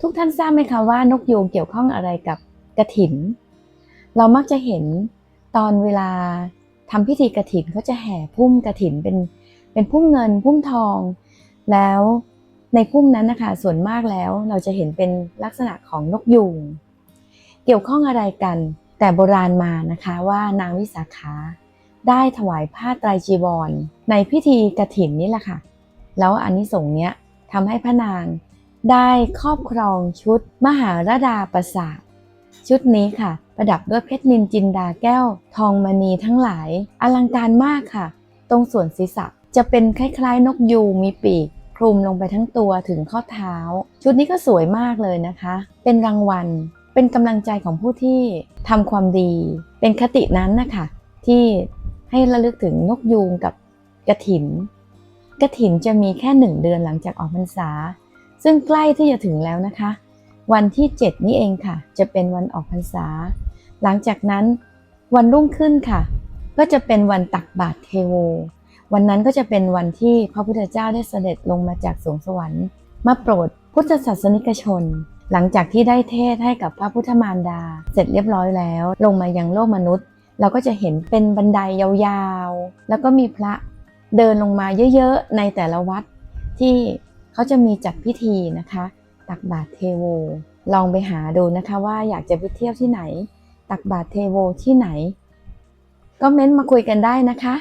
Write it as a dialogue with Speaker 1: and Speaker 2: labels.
Speaker 1: ทุกท่านทราบไหมคะว่านกยูงเกี่ยวข้องอะไรกับกระถิน เรามักจะเห็นตอนเวลาทำพิธีกระถินเขาจะแห่พุ่มกระถินเป็นเป็นพุ่มเงินพุ่มทอง แล้วในพุ่มนั้นนะคะส่วนมากแล้วเราจะเห็นเป็นลักษณะของนกยูงเกี่ยวข้องอะไรกัน แต่โบราณมานะคะว่านางวิสาขาได้ถวายผ้าไตรจีวร ในพิธีกระถินนี่แหละค่ะ แล้วอันนี้ส่งส์เนี้ยทำให้พระนาง ได้ครอบครองชุดมหาราดาประสาทชุดนี้ค่ะ ประดับด้วยเพชรนินจินดาแก้ว ทองมณีทั้งหลาย อลังการมากค่ะ ตรงส่วนศีรษะจะเป็นคล้ายๆ นกยูงมีปีก คลุมลงไปทั้งตัวถึงข้อเท้า ชุดนี้ก็สวยมากเลยนะคะ เป็นรางวัล เป็นกำลังใจของผู้ที่ทำความดี เป็นคตินั้นนะคะที่ให้ระลึกถึงนกยูงกับกระถิน กระถินจะมีแค่หนึ่งเดือนหลังจากออกพรรษา ซึ่งใกล้ที่จะถึงแล้วนะคะ วันที่ 7 นี้เองค่ะ จะเป็นวันออกพรรษา หลังจากนั้นวันรุ่งขึ้นค่ะ ก็จะเป็นวันตักบาตรเทโว วันนั้นก็จะเป็นวันที่พระพุทธเจ้าได้เสด็จลงมาจากสวงสวรรค์ มาโปรดพุทธศาสนิกชน หลังจากที่ได้เทศให้กับพระพุทธมารดา เสร็จเรียบร้อยแล้ว ลงมายังโลกมนุษย์ เราก็จะเห็นเป็นบันไดยาวๆ แล้วก็มีพระเดินลงมาเยอะๆ ในแต่ละวัดที่ เขาจะมีจัดพิธีนะคะ ตักบาตรเทโว ลองไปหาดูนะคะว่าอยากจะไปเที่ยวที่ไหน ตักบาตรเทโวที่ไหน ก็เม้นต์มาคุยกันได้นะคะ